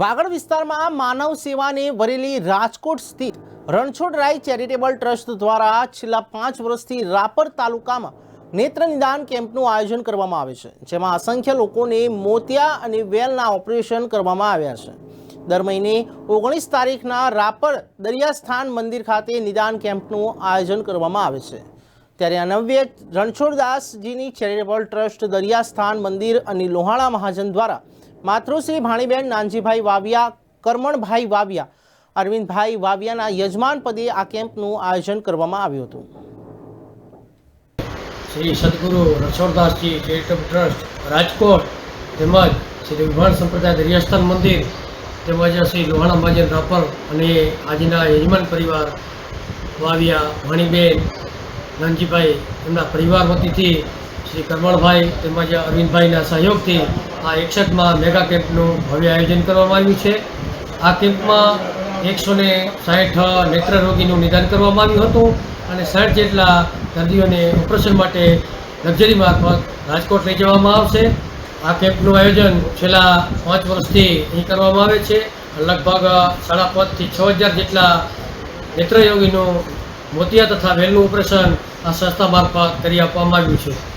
વાગડ વિસ્તારમાં માનવ સેવાને વરેલી રાજકોટ સ્થિત રણછોડરાય ચેરિટેબલ ટ્રસ્ટ દ્વારા છેલ્લા પાંચ વર્ષથી રાપર તાલુકામાં નેત્ર નિદાન કેમ્પનું આયોજન કરવામાં આવે છે, જેમાં અસંખ્ય લોકોને મોતિયા અને વેલના ઓપરેશન કરવામાં આવ્યા છે. દર મહિને ઓગણીસ તારીખના રાપર દરિયાસ્થાન મંદિર ખાતે નિદાન કેમ્પનું આયોજન કરવામાં આવે છે. ત્યારે અનવ્ય રણછોડદાસજીની ચેરિટેબલ ટ્રસ્ટ દરિયાસ્થાન મંદિર અને લોહાણા મહાજન દ્વારા માતૃશ્રી ભાણીબેન નાનજીભાઈ વાવિયા, કરમણભાઈ વાવિયા, અરવિંદભાઈ વાવિયાના યજમાન પદે આ કેમ્પનું આયોજન કરવામાં આવ્યું હતું. શ્રી સદગુરુ રણછોડદાસજી ચેરિટેબલ ટ્રસ્ટ, રાજકોટ, તેમજ શ્રી વિભાણ સંપ્રદાય દરિયાસ્થાન મંદિર, તેમજ શ્રી લોહાણા મહાજન રાપર અને આજના યજમાન પરિવાર વાવિયા, ભાણીબેન, નાનજીભાઈ, એમના પરિવાર વતીથી શ્રી કરમણભાઈ તેમજ અરવિંદભાઈના સહયોગથી આ એકસઠમાં મેગા કેમ્પનું ભવ્ય આયોજન કરવામાં આવ્યું છે. આ કેમ્પમાં એકસો ને સાઠ નેત્ર રોગીનું નિદાન કરવામાં આવ્યું હતું અને સાઠ જેટલા દર્દીઓને ઓપરેશન માટે લક્ઝરી મારફત રાજકોટ લઈ જવામાં આવશે. આ કેમ્પનું આયોજન છેલ્લા પાંચ વર્ષથી અહીં કરવામાં આવે છે. લગભગ સાડા પાંચથી છ હજાર જેટલા નેત્રયોગીનું મોતિયા તથા વેલનું ઓપરેશન આ સંસ્થા મારફત કરી આપવામાં આવ્યું છે.